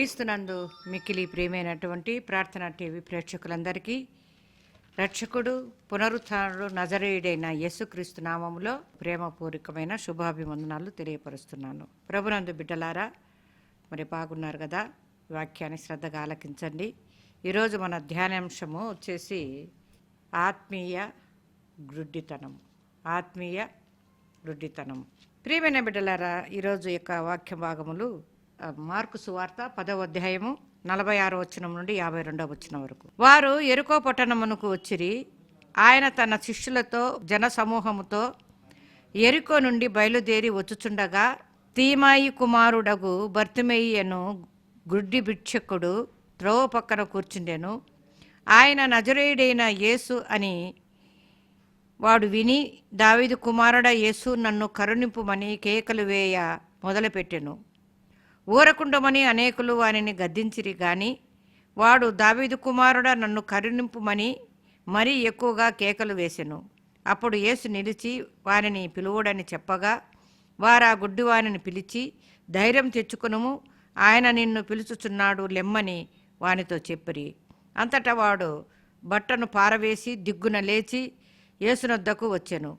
క్రీస్తునందు మిక్కిలి ప్రియమైనటువంటి ప్రార్థన టీవీ ప్రేక్షకులందరికీ రక్షకుడు పునరుత్డు నజరేయుడైన యేసుక్రీస్తు నామములో ప్రేమపూర్వకమైన శుభాభివందనాలు తెలియపరుస్తున్నాను. ప్రభునందు బిడ్డలారా మరి బాగున్నారు కదా? వాక్యాన్ని శ్రద్ధగా ఆలకించండి. ఈరోజు మన ధ్యానాంశము వచ్చేసి ఆత్మీయ గ్రుడ్డితనం ఆత్మీయ గ్రుడ్డితనం ప్రియమైన బిడ్డలారా ఈరోజు యొక్క వాక్య భాగములు మార్కు సువార్త పదవ అధ్యాయము నలభై ఆరో వచనం నుండి యాభై రెండవ వచనం వరకు. వారు ఎరుకో పట్టణమునకు వచ్చిరి. ఆయన తన శిష్యులతో జన సమూహముతో ఎరుకో నుండి బయలుదేరి వచ్చుచుండగా తీమాయి కుమారుడగు బర్తిమయ్యను గుడ్డి భిక్షకుడు త్రోవ పక్కన కూర్చుండెను. ఆయన నజరేయుడైన యేసు అని వాడు విని దావిదు కుమారుడ యేసు నన్ను కరుణింపుమని కేకలు వేయ మొదలుపెట్టెను. ఊరకుండమని అనేకులు వానిని గద్దించిరి గాని వాడు దావీదు కుమారుడ నన్ను కరుణింపుమని మరీ ఎక్కువగా కేకలు వేసెను. అప్పుడు యేసు నిలిచి వారిని పిలువుడని చెప్పగా వారు ఆ గుడ్డివానిని పిలిచి ధైర్యం తెచ్చుకునుము ఆయన నిన్ను పిలుచుచున్నాడు లెమ్మని వానితో చెప్పిరి. అంతటా వాడు బట్టను పారవేసి దిగ్గున లేచి యేసునొద్దకు వచ్చెను.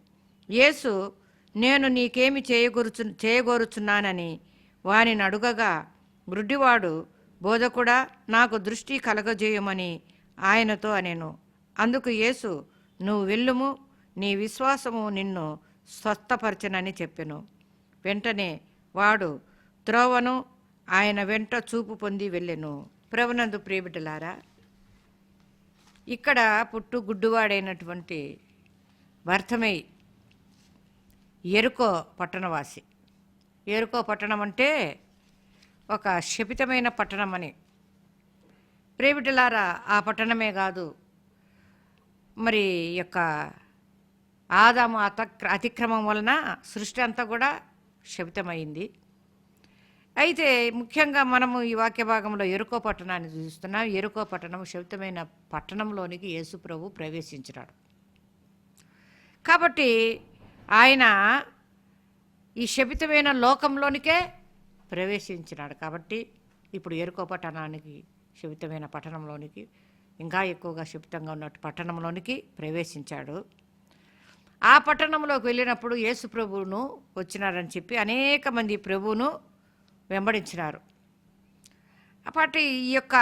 యేసు నేను నీకేమి చేయగోరుచు చేయగోరుచున్నానని వారిని అడుగగా గ్రుడ్డివాడు బోధకుడా నాకు దృష్టి కలగజేయమని ఆయనతో అనెను. అందుకు యేసు నువ్వు వెళ్ళుము నీ విశ్వాసము నిన్ను స్వస్థపరచనని చెప్పెను. వెంటనే వాడు త్రోవను ఆయన వెంట చూపు పొంది వెళ్ళెను. ప్రవనందు ప్రియబిడ్డలారా ఇక్కడ పుట్టు గుడ్డువాడైనటువంటి భర్తమై ఎరుకో పట్టణవాసి. ఏరుకో పట్టణం అంటే ఒక శపితమైన పట్టణం అని ప్రేమిటలారా ఆ పట్టణమే కాదు. మరి యొక్క ఆదాము అత అతిక్రమం వలన సృష్టి అంతా కూడా శపితమైంది. అయితే ముఖ్యంగా మనము ఈ వాక్య భాగంలో ఎరుకో పట్టణాన్ని చూస్తున్నాం. ఎరుకో పట్టణం శపితమైన పట్టణంలోనికి యేసు ప్రభు ప్రవేశించినాడు. కాబట్టి ఆయన ఈ శపితమైన లోకంలోనికే ప్రవేశించినాడు. కాబట్టి ఇప్పుడు ఎరుకో పట్టణానికి శపితమైన పట్టణంలోనికి ఇంకా ఎక్కువగా శపితంగా ఉన్నట్టు పట్టణంలోనికి ప్రవేశించాడు. ఆ పట్టణంలోకి వెళ్ళినప్పుడు యేసు ప్రభువును వచ్చినారని చెప్పి అనేక మంది ప్రభువును వెంబడించినారు. అప్పటి ఈ యొక్క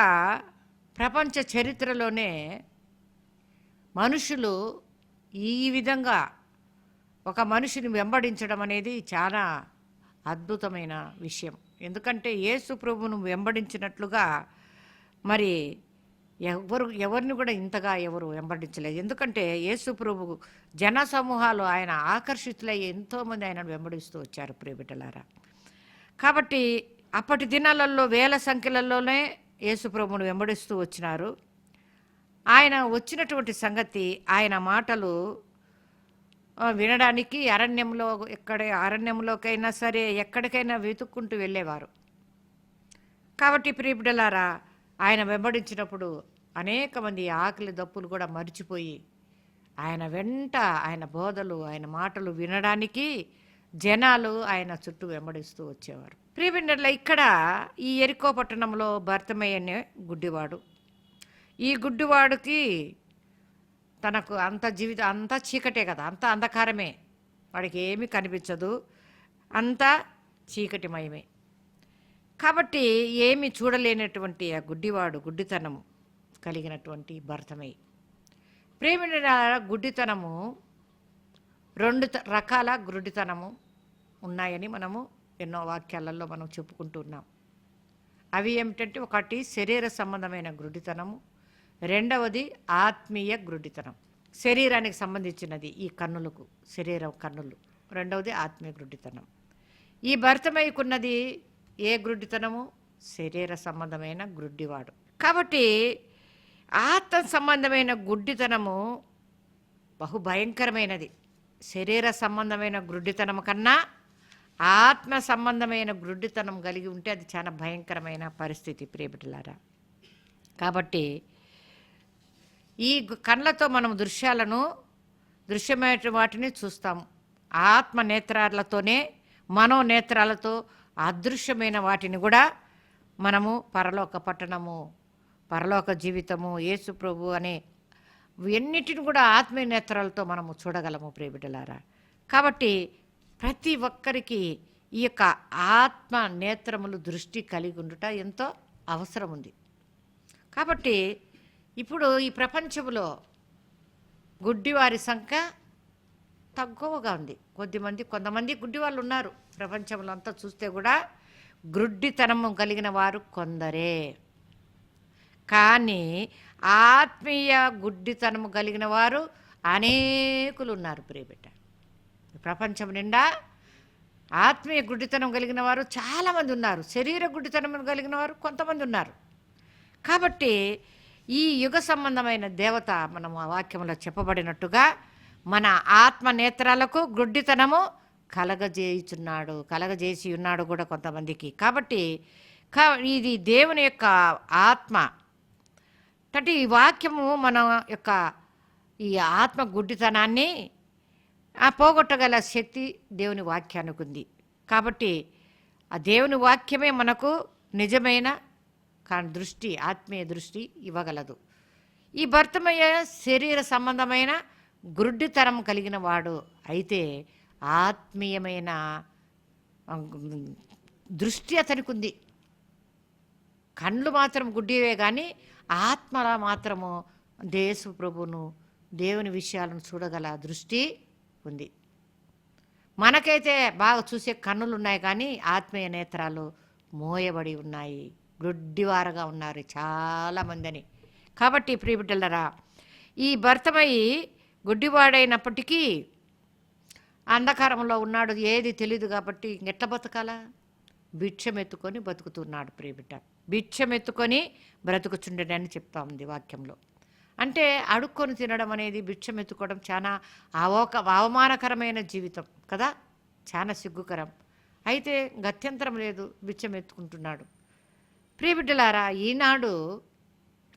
ప్రపంచ చరిత్రలోనే మనుషులు ఈ విధంగా ఒక మనిషిని వెంబడించడం అనేది చాలా అద్భుతమైన విషయం. ఎందుకంటే యేసు ప్రభును వెంబడించినట్లుగా మరి ఎవరు ఎవరిని కూడా ఇంతగా ఎవరు వెంబడించలేదు. ఎందుకంటే యేసు ప్రభు జన సమూహాలు ఆయన ఆకర్షితులై ఎంతోమంది ఆయనను వెంబడిస్తూ వచ్చారు ప్రియబిడ్డలారా. కాబట్టి అప్పటి దినాలలో వేల సంఖ్యలలోనే యేసు వెంబడిస్తూ వచ్చినారు. ఆయన వచ్చినటువంటి సంగతి ఆయన మాటలు వినడానికి అరణ్యంలో ఎక్కడ అరణ్యంలోకైనా సరే ఎక్కడికైనా వెతుక్కుంటూ వెళ్ళేవారు. కాబట్టి ప్రియబిడ్డలారా ఆయన వెంబడించినప్పుడు అనేక మంది ఆకలి దప్పులు కూడా మర్చిపోయి ఆయన వెంట ఆయన బోధలు ఆయన మాటలు వినడానికి జనాలు ఆయన చుట్టూ వెంబడిస్తూ వచ్చేవారు. ప్రియబిడ్డల ఇక్కడ ఈ ఎరికో పట్టణంలో భర్తమయ్యనే గుడ్డివాడు. ఈ గుడ్డివాడికి తనకు అంత జీవితం అంతా చీకటే కదా అంత అంధకారమే. వాడికి ఏమీ కనిపించదు. అంతా చీకటిమయమే. కాబట్టి ఏమి చూడలేనటువంటి ఆ గుడ్డివాడు గుడ్డితనము కలిగినటువంటి భర్తమై. ప్రేమిడిన గుడ్డితనము రెండు త- రకాల గుడ్డితనము ఉన్నాయని మనము ఎన్నో వాక్యాలలో మనం చెప్పుకుంటున్నాం. అవి ఏమిటంటే ఒకటి శరీర సంబంధమైన గుడ్డితనము రెండవది ఆత్మీయ గుడ్డితనం శరీరానికి సంబంధించినది ఈ కన్నులకు శరీర కన్నులు. రెండవది ఆత్మీయ గ్రుడితనం. ఈ భర్తమైకున్నది ఏ గ్రుడ్డితనము శరీర సంబంధమైన గ్రుడ్డివాడు కాబట్టి ఆత్మ సంబంధమైన గుడ్డితనము బహు భయంకరమైనది శరీర సంబంధమైన గ్రుడ్డితనం కన్నా ఆత్మ సంబంధమైన గ్రుడ్డితనం కలిగి ఉంటే అది చాలా భయంకరమైన పరిస్థితి ప్రియబిడ్డలారా. కాబట్టి ఈ కళ్ళతో మనం దృశ్యాలను దృశ్యమైన వాటిని చూస్తాం ఆత్మ నేత్రాలతోనే మనో నేత్రాలతో అదృశ్యమైన వాటిని కూడా మనము పరలోక పట్టణము పరలోక జీవితము యేసు ప్రభు అనే ఎన్నిటిని కూడా ఆత్మీయ నేత్రాలతో మనము చూడగలము ప్రియబిడ్డలారా. కాబట్టి ప్రతి ఒక్కరికి ఈ యొక్క ఆత్మ నేత్రములు దృష్టి కలిగి ఉండుట ఎంతో అవసరం ఉంది కాబట్టి ఇప్పుడు ఈ ప్రపంచంలో గుడ్డివారి సంఖ్య తక్కువగా ఉంది. కొద్దిమంది కొంతమంది గుడ్డి వాళ్ళు ఉన్నారు. ప్రపంచంలో అంతా చూస్తే కూడా గ్రుడ్డితనము కలిగిన వారు కొందరే. కానీ ఆత్మీయ గుడ్డితనము కలిగిన వారు అనేకులు ఉన్నారు ప్రియబిడ్డ. ప్రపంచం నిండా ఆత్మీయ గుడ్డితనం కలిగిన వారు చాలామంది ఉన్నారు. శరీర గుడ్డితనం కలిగిన వారు కొంతమంది ఉన్నారు. కాబట్టి ఈ యుగ సంబంధమైన దేవత మనం ఆ వాక్యంలో చెప్పబడినట్టుగా మన ఆత్మ నేత్రాలకు గుడ్డితనము కలగజేయుచున్నాడు కలగజేసి ఉన్నాడు కూడా కొంతమందికి. కాబట్టి ఇది దేవుని యొక్క ఆత్మ. అంటే ఈ వాక్యము మన యొక్క ఈ ఆత్మ గుడ్డితనాన్ని ఆ పోగొట్టగల శక్తి దేవుని వాక్యానికి ఉంది. కాబట్టి ఆ దేవుని వాక్యమే మనకు నిజమైన దృష్టి ఆత్మీయ దృష్టి ఇవ్వగలదు. ఈ భర్తమయ్య శరీర సంబంధమైన గుడ్డితనం కలిగిన వాడు అయితే ఆత్మీయమైన దృష్టి అతనికి ఉంది కళ్ళు మాత్రం గుడ్డివే కానీ ఆత్మలా మాత్రము దేశప్రభును దేవుని విషయాలను చూడగల దృష్టి ఉంది. మనకైతే బాగా చూసే కన్నులు ఉన్నాయి కానీ ఆత్మీయ నేత్రాలు మోయబడి ఉన్నాయి. గుడ్డివారుగా ఉన్నారు చాలామందని. కాబట్టి ప్రియబిడ్డలరా ఈ భర్తమై గుడ్డివాడైనప్పటికీ అంధకారంలో ఉన్నాడు ఏది తెలియదు కాబట్టి ఎట్లా బతకాలా? భిక్షమెత్తుకొని బతుకుతున్నాడు ప్రియబిడ్డ. భిక్షమెత్తుకొని బ్రతుకుచుండడని చెప్తా ఉంది వాక్యంలో. అంటే అడుక్కొని తినడం అనేది భిక్షమెత్తుకోవడం చాలా అవోక అవమానకరమైన జీవితం కదా? చాలా సిగ్గుకరం. అయితే గత్యంతరం లేదు భిక్షమెత్తుకుంటున్నాడు. ప్రియబిడ్డలారా ఈనాడు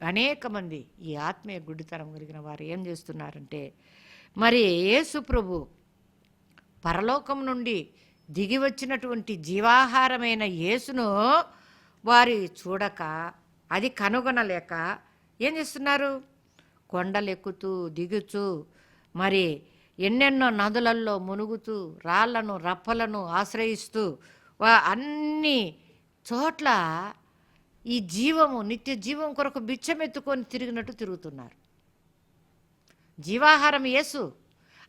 అనేక మంది ఈ ఆత్మీయ గుడ్డితనం కలిగిన వారు ఏం చేస్తున్నారంటే మరి యేసు ప్రభు పరలోకం నుండి దిగి వచ్చినటువంటి జీవాహారమైన యేసును వారి చూడక అది కనుగొనలేక ఏం చేస్తున్నారు? కొండలెక్కుతూ దిగుతూ మరి ఎన్నెన్నో నదులల్లో మునుగుతూ రాళ్ళను రప్పలను ఆశ్రయిస్తూ వా అన్ని చోట్ల ఈ జీవము నిత్య జీవం కొరకు బిచ్చమెత్తుకొని తిరిగినట్టు తిరుగుతున్నారు. జీవాహారం యేసు.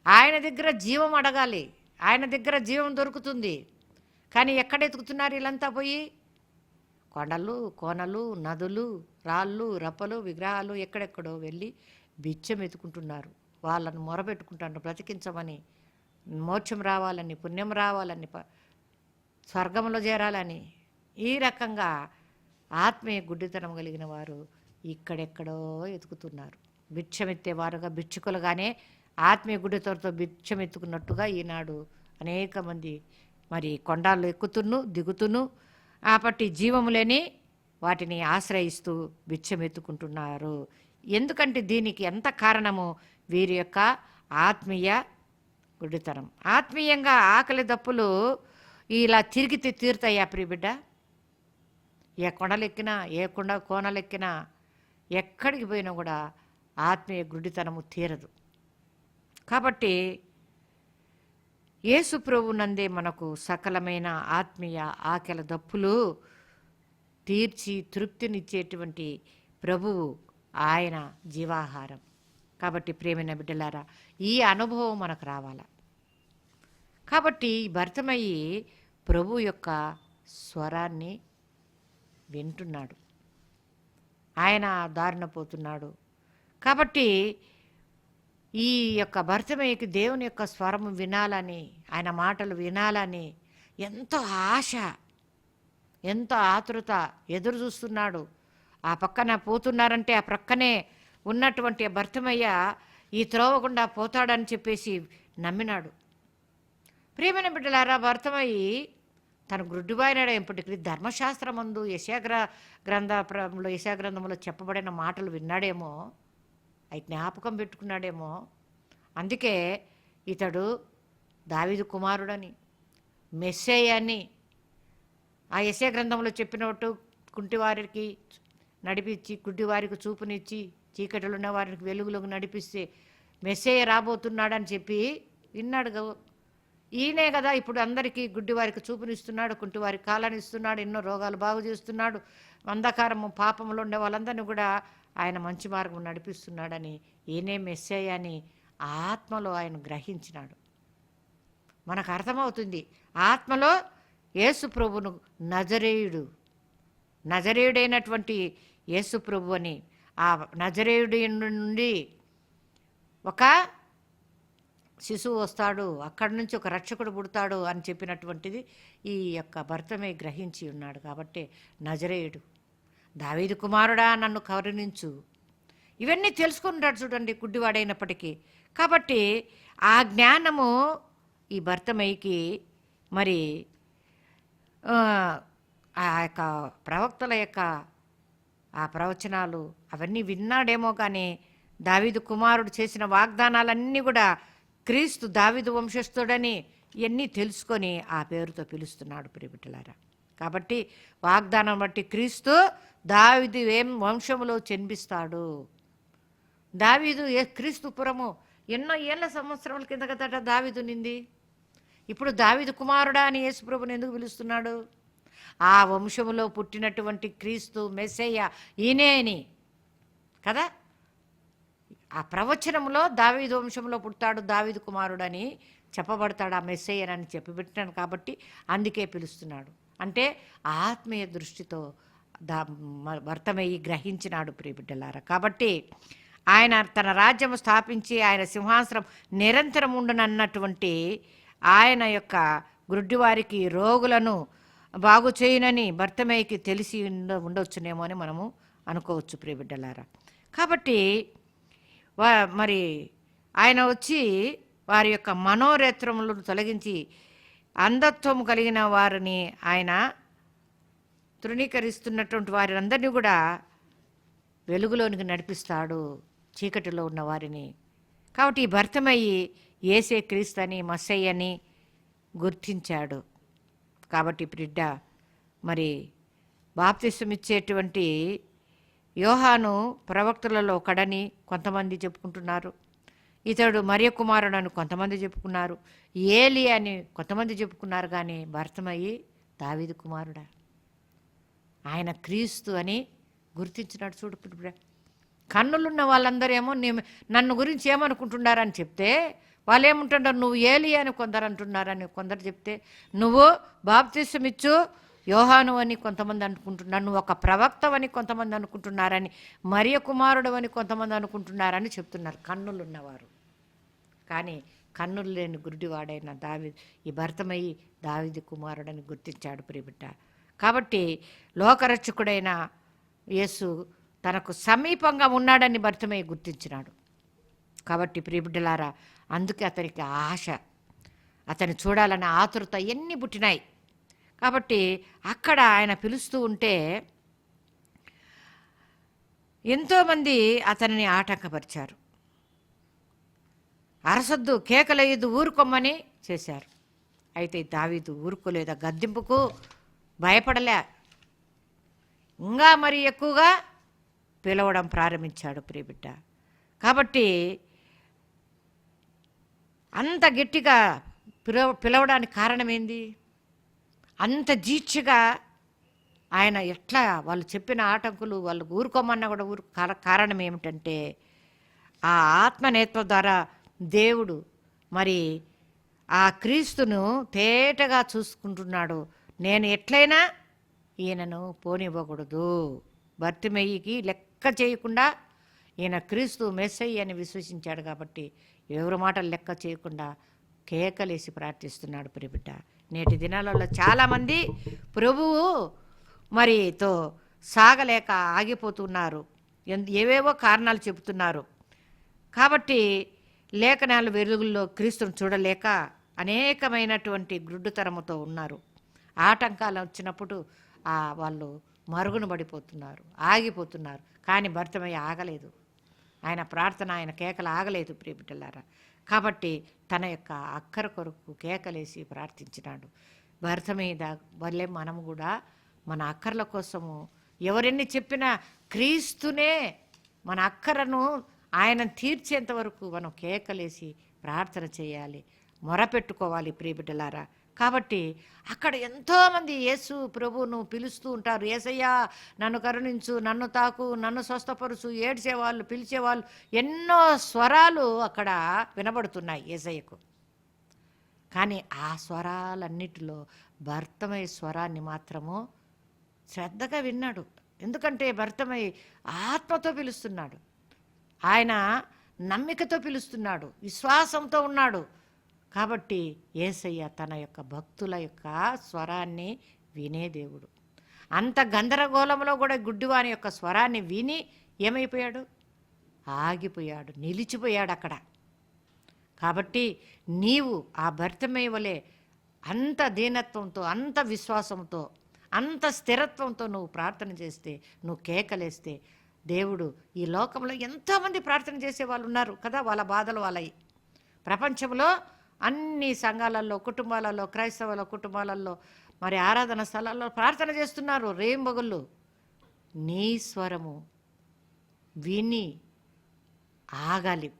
ఆయన దగ్గర జీవం అడగాలి. ఆయన దగ్గర జీవం దొరుకుతుంది. కానీ ఎక్కడ ఎతుకుతున్నారు వీళ్ళంతా పోయి? కొండలు కోనలు నదులు రాళ్ళు రప్పలు విగ్రహాలు ఎక్కడెక్కడో వెళ్ళి బిచ్చం ఎత్తుకుంటున్నారు వాళ్ళను మొరబెట్టుకుంటాను బ్రతికించమని మోక్షం రావాలని పుణ్యం రావాలని ప- స్వర్గంలో చేరాలని ఈ రకంగా ఆత్మీయ గుడ్డితనం కలిగిన వారు ఇక్కడెక్కడో ఎతుకుతున్నారు. భిక్షమెత్తేవారుగా భిక్షుకులుగానే ఆత్మీయ గుడ్డితనంతో భిక్షమెత్తుకున్నట్టుగా ఈనాడు అనేక మంది మరి కొండాల్లో ఎక్కుతును దిగుతును ఆపట్టి జీవము లేని వాటిని ఆశ్రయిస్తూ బిచ్చమెత్తుకుంటున్నారు. ఎందుకంటే దీనికి ఎంత కారణము? వీరి యొక్క ఆత్మీయ గుడ్డితనం. ఆత్మీయంగా ఆకలి దప్పులు ఇలా తిరిగితే తీరుతాయా ప్రియబిడ్డ ఏ కొండలెక్కినా ఏ కొండ కోనలెక్కినా ఎక్కడికి పోయినా కూడా ఆత్మీయ గుడ్డితనము తీరదు. కాబట్టి యేసు ప్రభునందే మనకు సకలమైన ఆత్మీయ ఆకల దప్పులు తీర్చి తృప్తినిచ్చేటువంటి ప్రభువు ఆయన జీవాహారం. కాబట్టి ప్రేమైన బిడ్డలారా ఈ అనుభవం మనకు రావాల? కాబట్టి భర్తమయ్యి ప్రభు యొక్క స్వరాన్ని వింటున్నాడు. ఆయన దారిన పోతున్నాడు. కాబట్టి ఈ యొక్క భర్తమయ్యకి దేవుని యొక్క స్వరం వినాలని ఆయన మాటలు వినాలని ఎంతో ఆశ ఎంతో ఆతృత ఎదురు చూస్తున్నాడు. ఆ పక్కన పోతున్నారంటే ఆ ప్రక్కనే ఉన్నటువంటి భర్తమయ్య ఈ త్రోవకుండా పోతాడని చెప్పేసి నమ్మినాడు. ప్రియమైన బిడ్డలారా భర్తమయ్యి తను గుడ్డిబాయినాడు ఎంపటికి ధర్మశాస్త్రమందు యశాగ్ర గ్రంథంలో యశాగ్రంథంలో చెప్పబడిన మాటలు విన్నాడేమో అవి జ్ఞాపకం పెట్టుకున్నాడేమో. అందుకే ఇతడు దావిదు కుమారుడని మెస్సేయ్ అని ఆ యశయ గ్రంథంలో చెప్పినట్టు కుంటివారికి నడిపించి గుడ్డివారికి చూపునిచ్చి చీకటిలో ఉన్న వారికి వెలుగులోకి నడిపిస్తే మెస్సేయ రాబోతున్నాడని చెప్పి విన్నాడు ఈయనే కదా ఇప్పుడు అందరికీ గుడ్డివారికి చూపునిస్తున్నాడు కుంటివారికి కాలాన్ని ఇస్తున్నాడు ఎన్నో రోగాలు బాగు చేస్తున్నాడు. అంధకారము పాపంలో ఉండే వాళ్ళందరినీ కూడా ఆయన మంచి మార్గం నడిపిస్తున్నాడని ఈయనే మెస్సేయ అని ఆత్మలో ఆయన గ్రహించినాడు. మనకు అర్థమవుతుంది ఆత్మలో యేసు ప్రభును నజరేయుడు నజరేయుడైనటువంటి యేసు ప్రభు అని. ఆ నజరేయుడి నుండి ఒక శిశువు వస్తాడు అక్కడి నుంచి ఒక రక్షకుడు పుడతాడు అని చెప్పినటువంటిది ఈ యొక్క భర్తమే గ్రహించి ఉన్నాడు కాబట్టి నజరేయుడు దావీదు కుమారుడా నన్ను కరుణించు. ఇవన్నీ తెలుసుకుంటాడు చూడండి గుడ్డివాడైనప్పటికీ. కాబట్టి ఆ జ్ఞానము ఈ భర్తమయ్యకి మరి ఆ, ఆ యొక్క ప్రవక్తల యొక్క ఆ ప్రవచనాలు అవన్నీ విన్నాడేమో కానీ దావీదు కుమారుడు చేసిన వాగ్దానాలన్నీ కూడా క్రీస్తు దావిదు వంశస్థుడని ఇవన్నీ తెలుసుకొని ఆ పేరుతో పిలుస్తున్నాడు ప్రియబిడ్డలారా. కాబట్టి వాగ్దానం బట్టి క్రీస్తు దావిదు ఏం వంశములో జన్మిస్తాడు? దావీదు ఏ క్రీస్తు పురము ఎన్నో ఏళ్ళ సంవత్సరాల కింద కదట దావీదు నింది? ఇప్పుడు దావీదు కుమారుడా అని యేసుప్రభుని ఎందుకు పిలుస్తున్నాడు? ఆ వంశములో పుట్టినటువంటి క్రీస్తు మెస్సయ్య ఈయనే అని. కదా? ఆ ప్రవచనంలో దావీదు వంశంలో పుడతాడు దావీదు కుమారుడు అని చెప్పబడతాడు ఆ మెస్సయ్యన్ అని చెప్పి పెట్టాను కాబట్టి అందుకే పిలుస్తున్నాడు. అంటే ఆత్మీయ దృష్టితో దా భర్తమయ్యి గ్రహించినాడు ప్రియబిడ్డలారా. కాబట్టి ఆయన తన రాజ్యము స్థాపించి ఆయన సింహాసనం నిరంతరం ఉండునన్నటువంటి ఆయన యొక్క గుడ్డివారికి రోగులను బాగు చేయనని భర్తమయ్యకి తెలిసి ఉండ ఉండొచ్చునేమో అని మనము అనుకోవచ్చు ప్రియబిడ్డలారా. కాబట్టి వా మరి ఆయన వచ్చి వారి యొక్క మనోరేత్రములను తొలగించి అంధత్వం కలిగిన వారిని ఆయన తృణీకరిస్తున్నటువంటి వారందరినీ కూడా వెలుగులోనికి నడిపిస్తాడు చీకటిలో ఉన్న వారిని. కాబట్టి ఈ భర్తమయ్యి ఏసే క్రీస్తని మసయ్యని గుర్తించాడు. కాబట్టి బిడ్డ మరి బాప్తిసం ఇచ్చేటువంటి యోహాను ప్రవక్తలలో ఒకడని కొంతమంది చెప్పుకుంటున్నారు. ఇతడు మరియ కుమారుడు అని కొంతమంది చెప్పుకున్నారు. ఏలి అని కొంతమంది చెప్పుకున్నారు కానీ భర్తమయ్యి దావీదు కుమారుడా. ఆయన క్రీస్తు అని గుర్తించినాడు చూడు కన్నులున్న వాళ్ళందరూ ఏమో నీ- నన్ను గురించి ఏమనుకుంటున్నారని చెప్తే వాళ్ళు ఏముంటున్నారు నువ్వు ఏలి అని కొందరు అంటున్నారని కొందరు చెప్తే నువ్వు బాప్తిసం ఇచ్చు యోహాను అని కొంతమంది అనుకుంటున్న నన్ను ఒక ప్రవక్తవని కొంతమంది అనుకుంటున్నారని మరియ కుమారుడు అని కొంతమంది అనుకుంటున్నారని చెప్తున్నారు. కన్నులున్నవారు కానీ కన్నులు లేని గురుడివాడైన దావి ఈ భర్తమయ్యి దావిది కుమారుడని గుర్తించాడు ప్రియబిడ్డ. కాబట్టి లోకరక్షకుడైన యేసు తనకు సమీపంగా ఉన్నాడని భర్తమయ్యి గుర్తించినాడు. కాబట్టి ప్రియబిడ్డలారా అందుకే అతనికి ఆశ. అతన్ని చూడాలన్న ఆతురత ఎన్ని పుట్టినాయి? కాబట్టి అక్కడ ఆయన పిలుస్తూ ఉంటే ఎంతోమంది అతనిని ఆటంకపరిచారు. అరసొద్దు కేకలయ్యదు ఊరుకోమని చేశారు. అయితే దావీదు ఊరుకోలేదా గద్దింపుకు భయపడలే. ఇంకా మరి ఎక్కువగా పిలవడం ప్రారంభించాడు ప్రియబిడ్డ. కాబట్టి అంత గట్టిగా పిలవ పిలవడానికి కారణమేంది అంత జీర్చిగా ఆయన ఎట్లా వాళ్ళు చెప్పిన ఆటంకులు వాళ్ళు ఊరుకోమన్నా కూడా ఊరు కారణం ఏమిటంటే ఆ ఆత్మనేత్వం ద్వారా దేవుడు మరి ఆ క్రీస్తును తేటగా చూసుకుంటున్నాడు. నేను ఎట్లయినా ఈయనను పోనివ్వకూడదు. భర్తిమెయ్యికి లెక్క చేయకుండా ఈయన క్రీస్తు మెస్సయ్య అని విశ్వసించాడు కాబట్టి ఎవరి మాటలు లెక్క చేయకుండా కేకలేసి ప్రార్థిస్తున్నాడు ప్రియబిడ్డ నేటి దినాలలో చాలామంది ప్రభువు మరితో సాగలేక ఆగిపోతున్నారు. ఏవేవో కారణాలు చెబుతున్నారు. కాబట్టి లేఖనాలు వెలుగుల్లో క్రీస్తును చూడలేక అనేకమైనటువంటి గ్రుడ్డుతరముతో ఉన్నారు. ఆటంకాలు వచ్చినప్పుడు ఆ వాళ్ళు మరుగున పడిపోతున్నారు ఆగిపోతున్నారు. కానీ భర్తమయ్య ఆగలేదు. ఆయన ప్రార్థన ఆయన కేకలు ఆగలేదు ప్రియబిడ్డలారా. కాబట్టి తన యొక్క అక్కర కొరకు కేకలేసి ప్రార్థించినాడు. భర్త మీద వల్లే మనము కూడా మన అక్కర్ల కోసము ఎవరెన్ని చెప్పినా క్రీస్తునే మన అక్కరను ఆయన తీర్చేంత వరకు మనం కేకలేసి ప్రార్థన చేయాలి. మొరపెట్టుకోవాలి ప్రియబిడ్డలారా. కాబట్టి అక్కడ ఎంతోమంది యేసు ప్రభువును పిలుస్తూ ఉంటారు. ఏసయ్యా నన్ను కరుణించు నన్ను తాకు నన్ను స్వస్థపరుచు ఏడ్చేవాళ్ళు పిలిచేవాళ్ళు ఎన్నో స్వరాలు అక్కడ వినబడుతున్నాయి ఏసయ్యకు. కానీ ఆ స్వరాలన్నిటిలో భర్తమై స్వరాన్ని మాత్రము శ్రద్ధగా విన్నాడు. ఎందుకంటే భర్తమై ఆత్మతో పిలుస్తున్నాడు. ఆయన నమ్మికతో పిలుస్తున్నాడు. విశ్వాసంతో ఉన్నాడు. కాబట్టి ఏసయ్య తన యొక్క భక్తుల యొక్క స్వరాన్ని వినే దేవుడు. అంత గందరగోళంలో కూడా గుడ్డివాని యొక్క స్వరాన్ని విని ఏమైపోయాడు? ఆగిపోయాడు నిలిచిపోయాడు అక్కడ. కాబట్టి నీవు ఆ భర్తమై వలె అంత దీనత్వంతో అంత విశ్వాసంతో అంత స్థిరత్వంతో నువ్వు ప్రార్థన చేస్తే నువ్వు కేకలేస్తే దేవుడు ఈ లోకంలో ఎంతోమంది ప్రార్థన చేసే వాళ్ళు ఉన్నారు కదా వాళ్ళ బాధలు వాళ్ళవి ప్రపంచంలో అన్ని సంఘాలలో కుటుంబాలలో క్రైస్తవుల కుటుంబాలలో మరి ఆరాధన స్థలాల్లో ప్రార్థన చేస్తున్నారు రేంబగుళ్ళు. నీ స్వరము విని ఆగాలి.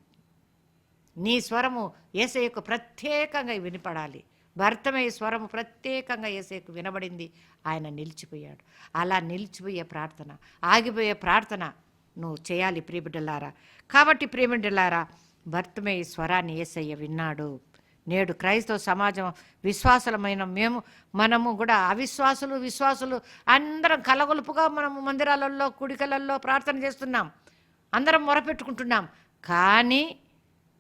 నీ స్వరము ఏసయ్యకు ప్రత్యేకంగా వినపడాలి. భర్తమయ్యే స్వరము ప్రత్యేకంగా ఏసయ్యకు వినబడింది. ఆయన నిలిచిపోయాడు. అలా నిలిచిపోయే ప్రార్థన ఆగిపోయే ప్రార్థన నువ్వు చేయాలి ప్రియబిడ్డలారా కాబట్టి ప్రియబిడ్డలారా భర్తమయ్యే స్వరాన్ని ఏసయ్య విన్నాడు. నేడు క్రైస్తవ సమాజం విశ్వాసులమైన మేము మనము కూడా అవిశ్వాసులు విశ్వాసులు అందరం కలగొలుపుగా మనము మందిరాలలో కుడికలలో ప్రార్థన చేస్తున్నాం. అందరం మొరపెట్టుకుంటున్నాం. కానీ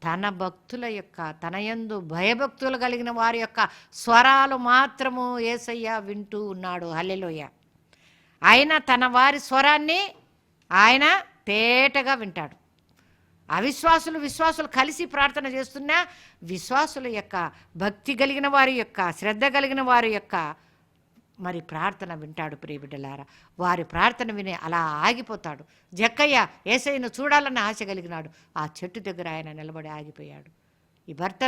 తన భక్తుల యొక్క తన యందు భయభక్తులు కలిగిన వారి యొక్క స్వరాలు మాత్రము ఏసయ్య వింటూ ఉన్నాడు. హల్లెలోయ. ఆయన తన వారి స్వరాన్ని ఆయన తేటగా వింటాడు. అవిశ్వాసులు విశ్వాసులు కలిసి ప్రార్థన చేస్తున్నా విశ్వాసుల యొక్క భక్తి కలిగిన వారి యొక్క శ్రద్ధ కలిగిన వారి యొక్క మరి ప్రార్థన వింటాడు ప్రియబిడ్డలారా వారి ప్రార్థన విని అలా ఆగిపోతాడు. జక్కయ్య ఏసైను చూడాలన్న ఆశ కలిగినాడు. ఆ చెట్టు దగ్గర ఆయన నిలబడి ఆగిపోయాడు. ఈ భర్త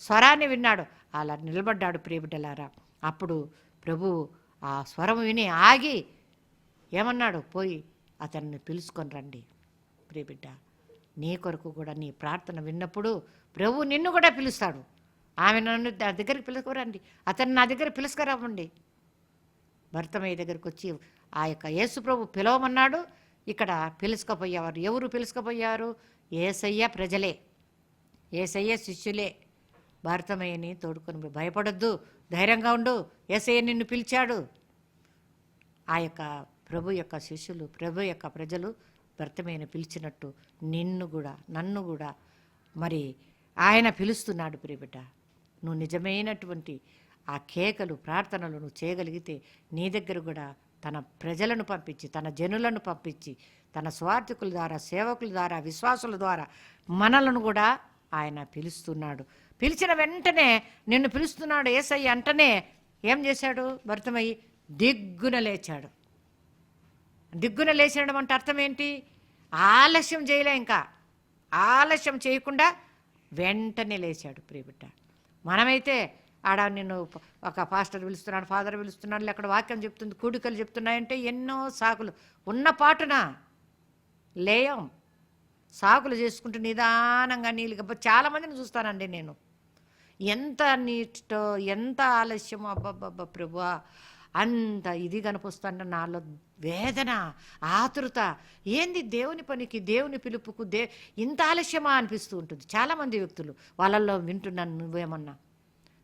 స్వరాన్ని విన్నాడు. అలా నిలబడ్డాడు ప్రియబిడ్డలారా అప్పుడు ప్రభు ఆ స్వరం విని ఆగి ఏమన్నాడు? పోయి అతన్ని పిలుచుకొని రండి ప్రియబిడ్డ నీ కొరకు కూడా నీ ప్రార్థన విన్నప్పుడు ప్రభు నిన్ను కూడా పిలుస్తాడు. ఆమె నన్ను నా దగ్గరికి పిలుచుకోరండి. అతను నా దగ్గర పిలుచుకురావండి భర్తమయ్య దగ్గరికి వచ్చి ఆ యొక్క యేసు ప్రభు పిలవమన్నాడు. ఇక్కడ పిలుచుకపోయేవారు ఎవరు పిలుచుకపోయారు ఏసయ్య ప్రజలే. ఏసయ్య శిష్యులే. భరతమయ్యని తోడుకొని భయపడొద్దు. ధైర్యంగా ఉండు. ఏసయ్య నిన్ను పిలిచాడు. ఆ యొక్క ప్రభు యొక్క శిష్యులు ప్రభు యొక్క ప్రజలు భర్తమైన పిలిచినట్టు నిన్ను కూడా నన్ను కూడా మరి ఆయన పిలుస్తున్నాడు ప్రియబిడ్డ. నువ్వు నిజమైనటువంటి ఆ కేకలు ప్రార్థనలు నువ్వు చేయగలిగితే నీ దగ్గర కూడా తన ప్రజలను పంపించి తన జనులను పంపించి తన స్వార్థికుల ద్వారా సేవకుల ద్వారా విశ్వాసుల ద్వారా మనలను కూడా ఆయన పిలుస్తున్నాడు. పిలిచిన వెంటనే నిన్ను పిలుస్తున్నాడు ఏసయ్య అంటనే ఏం చేశాడు? భర్తమయ్యి దిగ్గున లేచాడు. దిగ్గున లేచడం అంటే అర్థం ఏంటి? ఆలస్యం చేయలే ఇంకా. ఆలస్యం చేయకుండా వెంటనే లేచాడు ప్రియబిడ్డ. మనమైతే ఆడ నిన్ను ఒక పాస్టర్ పిలుస్తున్నాడు ఫాదర్ పిలుస్తున్నాడు అక్కడ వాక్యం చెప్తుంది కూడికలు చెప్తున్నాయంటే ఎన్నో సాకులు. ఉన్న పాటున లేయం. సాకులు చేసుకుంటూ నిదానంగా నీళ్ళు చాలామందిని చూస్తానండి నేను. ఎంత నీటితో ఎంత ఆలస్యం అబ్బబ్బబ్బ ప్రభువా అంత ఇది కనిపిస్తుంటే నాలో వేదన ఆతృత. ఏంది దేవుని పనికి దేవుని పిలుపుకు దే ఇంత ఆలస్యమా అనిపిస్తూ ఉంటుంది. చాలామంది వ్యక్తులు వాళ్ళల్లో వింటున్నాను నువ్వేమన్నా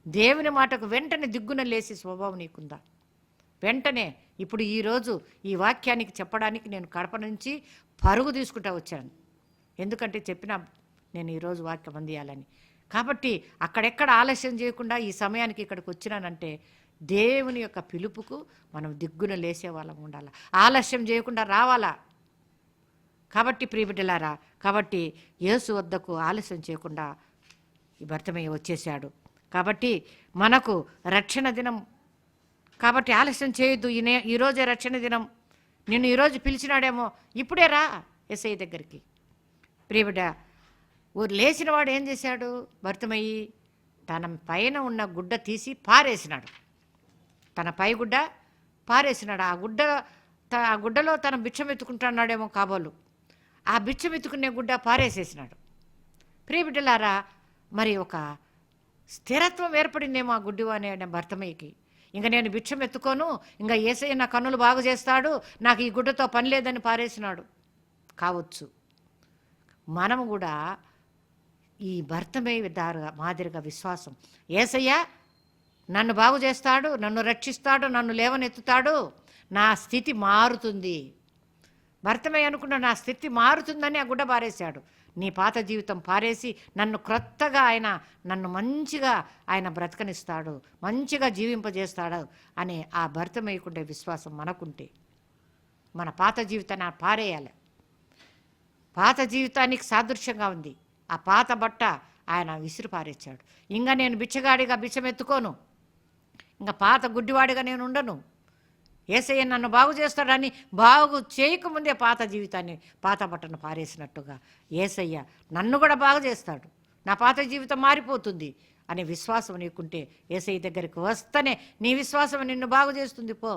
దేవుని మాటకు వెంటనే దిగ్గున లేసి స్వభావం నీకుందా? వెంటనే ఇప్పుడు ఈరోజు ఈ వాక్యానికి చెప్పడానికి నేను కడప నుంచి పరుగు తీసుకుంటా వచ్చాను. ఎందుకంటే చెప్పిన నేను ఈరోజు వాక్యం అందియాలని. కాబట్టి అక్కడెక్కడ ఆలస్యం చేయకుండా ఈ సమయానికి ఇక్కడికి వచ్చినానంటే దేవుని యొక్క పిలుపుకు మనం దిగ్గున లేసే వాళ్ళం ఉండాలి. ఆలస్యం చేయకుండా రావాలా? కాబట్టి ప్రియబిడ్డలారా కాబట్టి యేసు వద్దకు ఆలస్యం చేయకుండా ఈ భర్తమయ్య వచ్చేసాడు కాబట్టి మనకు రక్షణ దినం కాబట్టి ఆలస్యం చేయొద్దు. ఈ నే- ఈరోజే రక్షణ దినం. నిన్ను ఈరోజు పిలిచినాడేమో ఇప్పుడే రా ఎస్ఐ దగ్గరికి. ప్రియబిడ్డ ఊరు లేచినవాడు ఏం చేశాడు? భర్తమయ్యి తన పైన ఉన్న గుడ్డ తీసి పారేసినాడు. తన పైగుడ్డ పారేసినాడు. ఆ గుడ్డ ఆ గుడ్డలో తన బిచ్చం ఎత్తుకుంటున్నాడేమో కాబోలు. ఆ బిచ్చం ఎత్తుకునే గుడ్డ పారేసేసినాడు. ప్రియబిడ్డలారా మరి ఒక స్థిరత్వం ఏర్పడిందేమో ఆ గుడ్డు అనే భర్తమయ్యకి. ఇంకా నేను బిచ్చం ఎత్తుకోను ఇంకా ఏసయ్య నా కన్నులు బాగు చేస్తాడు నాకు ఈ గుడ్డతో పని లేదని పారేసినాడు. కావచ్చు. మనము కూడా ఈ భర్తమే దారుగా మాదిరిగా విశ్వాసం. ఏసయ్య నన్ను బాగు చేస్తాడు నన్ను రక్షిస్తాడు నన్ను లేవనెత్తుతాడు నా స్థితి మారుతుంది. భర్తమే అనుకున్న నా స్థితి మారుతుందని ఆ గుడ్డ పారేశాడు. నీ పాత జీవితం పారేసి నన్ను క్రొత్తగా ఆయన నన్ను మంచిగా ఆయన బ్రతకనిస్తాడు మంచిగా జీవింపజేస్తాడు అనే ఆ భర్తమయ్యకుండే విశ్వాసం మనకుంటే మన పాత జీవితాన్ని పారేయాలి. పాత జీవితానికి సాదృశ్యంగా ఉంది. ఆ పాత బట్ట ఆయన విసిరి పారేచ్చాడు ఇంకా నేను బిచ్చగాడిగా బిచ్చం ఎత్తుకోను ఇంకా పాత గుడ్డివాడిగా నేను ఉండను. ఏసయ్య నన్ను బాగు చేస్తాడని బాగు చేయకముందే పాత జీవితాన్ని పాత బట్టను పారేసినట్టుగా ఏసయ్య నన్ను కూడా బాగు చేస్తాడు. నా పాత జీవితం మారిపోతుంది అనే విశ్వాసం నీకుంటే ఏసయ్య దగ్గరికి వస్తేనే నీ విశ్వాసం నిన్ను బాగు చేస్తుంది పో.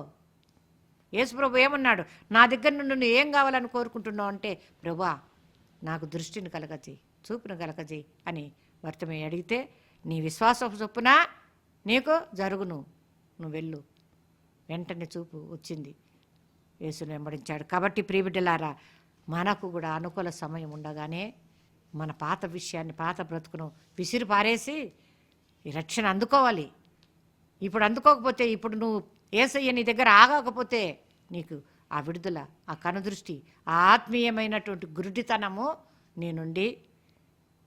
యేసుప్రభు ఏమన్నాడు? నా దగ్గర నుండి నువ్వు ఏం కావాలని కోరుకుంటున్నావు అంటే ప్రభా నాకు దృష్టిని కలగజేయి చూపును కలగజేయి అని వర్తమే అడిగితే నీ విశ్వాసం చొప్పున నీకు జరుగును. నువ్వు వెళ్ళు. వెంటనే చూపు వచ్చింది. యేసును వెంబడించాడు. కాబట్టి ప్రియబిడ్డలారా మనకు కూడా అనుకూల సమయం ఉండగానే మన పాత విషయాన్ని పాత బ్రతుకును విసిరి పారేసి ఈ రక్షణ అందుకోవాలి. ఇప్పుడు అందుకోకపోతే ఇప్పుడు నువ్వు ఏసయ్య నీ దగ్గర ఆగకపోతే నీకు ఆ విడుదల ఆ కనుదృష్టి ఆ ఆత్మీయమైనటువంటి గురుడితనము నీ నుండి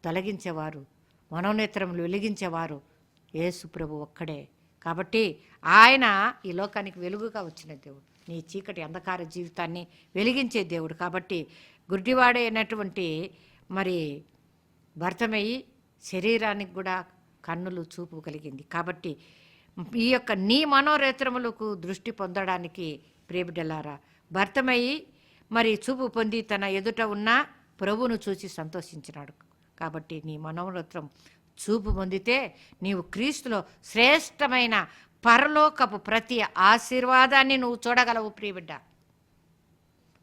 తొలగించేవారు మనోనేత్రములు వెలిగించేవారు. యేసు ప్రభు ఒక్కడే. కాబట్టి ఆయన ఈ లోకానికి వెలుగుగా వచ్చిన దేవుడు. నీ చీకటి అంధకార జీవితాన్ని వెలిగించే దేవుడు. కాబట్టి గుడ్డివాడైనటువంటి మరి భర్తమయ్యి శరీరానికి కూడా కన్నులు చూపు కలిగింది. కాబట్టి ఈ యొక్క నీ మనోరేత్రములకు దృష్టి పొందడానికి ప్రేమిడలారా భర్తమయ్యి మరి చూపు పొంది తన ఎదుట ఉన్న ప్రభువును చూసి సంతోషించినాడు. కాబట్టి నీ మనోరత్రం చూపు పొందితే నీవు క్రీస్తులో శ్రేష్టమైన పరలోకపు ప్రతి ఆశీర్వాదాన్ని నువ్వు చూడగలవు ప్రియబిడ్డ.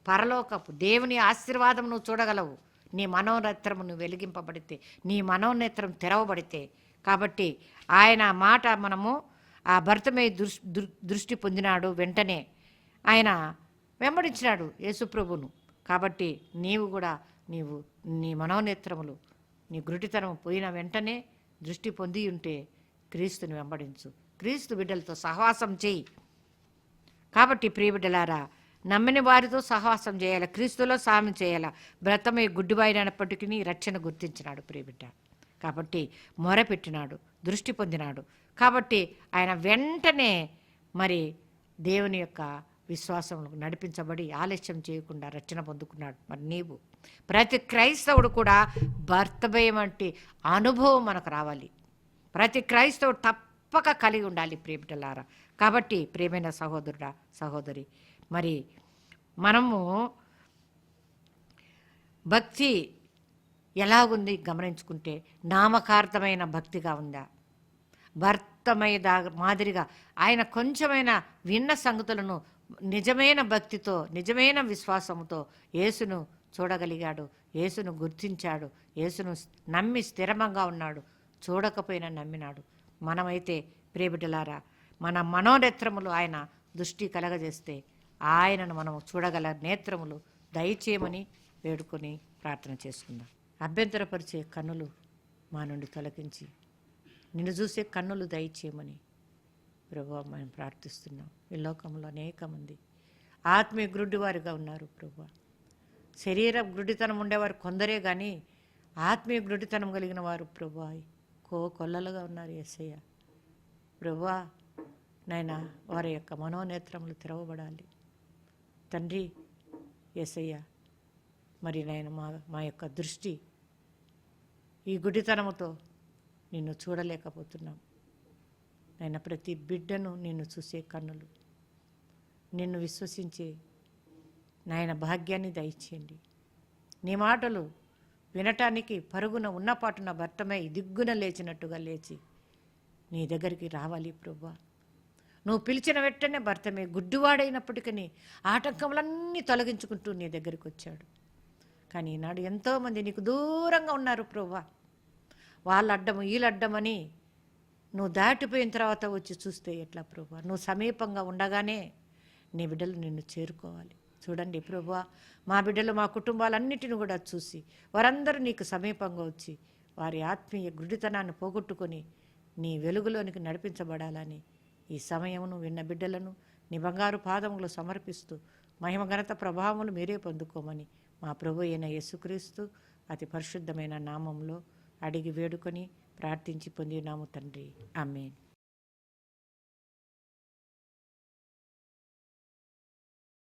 పరలోకపు దేవుని ఆశీర్వాదం నువ్వు చూడగలవు. నీ మనోనేత్రము నువ్వు వెలిగింపబడితే నీ మనోనేత్రం తెరవబడితే. కాబట్టి ఆయన మాట మనము ఆ భర్త దృష్ దృష్టి పొందినాడు వెంటనే. ఆయన వెంబడించినాడు యేసుప్రభును. కాబట్టి నీవు కూడా నీవు నీ మనోనేత్రములు నీ గురుటితనం పోయిన వెంటనే దృష్టి పొంది ఉంటే క్రీస్తుని వెంబడించు. క్రీస్తు బిడ్డలతో సహవాసం చేయి. కాబట్టి ప్రియబిడ్డలారా నమ్మిన వారితో సహవాసం చేయాలి? క్రీస్తులో సామి చేయాలి? బ్రతమే గుడ్డిబాయినప్పటికీ రక్షణ గుర్తించినాడు ప్రియబిడ్డ కాబట్టి మొరపెట్టినాడు దృష్టి పొందినాడు. కాబట్టి ఆయన వెంటనే మరి దేవుని యొక్క విశ్వాసంలో నడిపించబడి ఆలస్యం చేయకుండా రక్షణ పొందుకున్నాడు. మరి నీవు ప్రతి క్రైస్తవుడు కూడా భర్త భయం వంటి అనుభవం మనకు రావాలి. ప్రతి క్రైస్తవుడు తప్పక కలిగి ఉండాలి ప్రేమిటలారా. కాబట్టి ప్రేమైన సహోదరుడా సహోదరి మరి మనము భక్తి ఎలాగుంది గమనించుకుంటే నామకార్థమైన భక్తిగా ఉందా? భర్తమయ దా మాదిరిగా ఆయన కొంచెమైన విన్న సంగతులను నిజమైన భక్తితో నిజమైన విశ్వాసంతో యేసును చూడగలిగాడు. యేసును గుర్తించాడు. యేసును నమ్మి స్థిరమంగా ఉన్నాడు. చూడకపోయినా నమ్మినాడు. మనమైతే ప్రియబిడ్డలారా మన మనోనేత్రములు ఆయన దృష్టి కలగజేస్తే ఆయనను మనం చూడగల నేత్రములు దయచేయమని వేడుకొని ప్రార్థన చేసుకుందాం. అభ్యంతరపరిచే కన్నులు మా నుండి తొలగించి నిన్ను చూసే కన్నులు దయచేయమని ప్రభు మేము ప్రార్థిస్తున్నాం. ఈ లోకంలో అనేక మంది ఆత్మీయ గ్రుడ్డివారుగా ఉన్నారు ప్రభు శరీర గుడితనం ఉండేవారు కొందరే కానీ ఆత్మీయ గుడితనం కలిగిన వారు ప్రభా కో కొల్లలుగా ఉన్నారు ఎస్ఐయ ప్రభా నాయన వారి యొక్క మనోనేత్రములు తెరవబడాలి. తండ్రి ఎస్ఐయ మరి నాయన మా మా యొక్క దృష్టి ఈ గుడితనముతో నిన్ను చూడలేకపోతున్నాం. నాయన ప్రతి బిడ్డను నిన్ను చూసే కన్నులు నిన్ను విశ్వసించే నాయన భాగ్యాన్ని దయచేయండి. నీ మాటలు వినటానికి పరుగున ఉన్నపాటున భర్తమై దిగ్గున లేచినట్టుగా లేచి నీ దగ్గరికి రావాలి ప్రభా. నువ్వు పిలిచిన వెంటనే భర్తమే గుడ్డివాడైనప్పటికీ ఆటంకములన్నీ తొలగించుకుంటూ నీ దగ్గరికి వచ్చాడు. కానీ ఈనాడు ఎంతోమంది నీకు దూరంగా ఉన్నారు ప్రభా. వాళ్ళ అడ్డము వీళ్ళడ్డమని నువ్వు దాటిపోయిన తర్వాత వచ్చి చూస్తే ఎట్లా ప్రభా? నువ్వు సమీపంగా ఉండగానే నీ బిడ్డలు నిన్ను చేరుకోవాలి. చూడండి ప్రభు మా బిడ్డలు మా కుటుంబాలన్నిటిని కూడా చూసి వారందరూ నీకు సమీపంగా వచ్చి వారి ఆత్మీయ గుడితనాన్ని పోగొట్టుకొని నీ వెలుగులోనికి నడిపించబడాలని ఈ సమయమును విన్న బిడ్డలను నీ బంగారు పాదములు సమర్పిస్తూ మహిమ ఘనత ప్రభావములు మీరే పొందుకోమని మా ప్రభు అయిన యేసుక్రీస్తు అతి పరిశుద్ధమైన నామంలో అడిగి వేడుకొని ప్రార్థించి పొందినాము తండ్రి. ఆమెన్.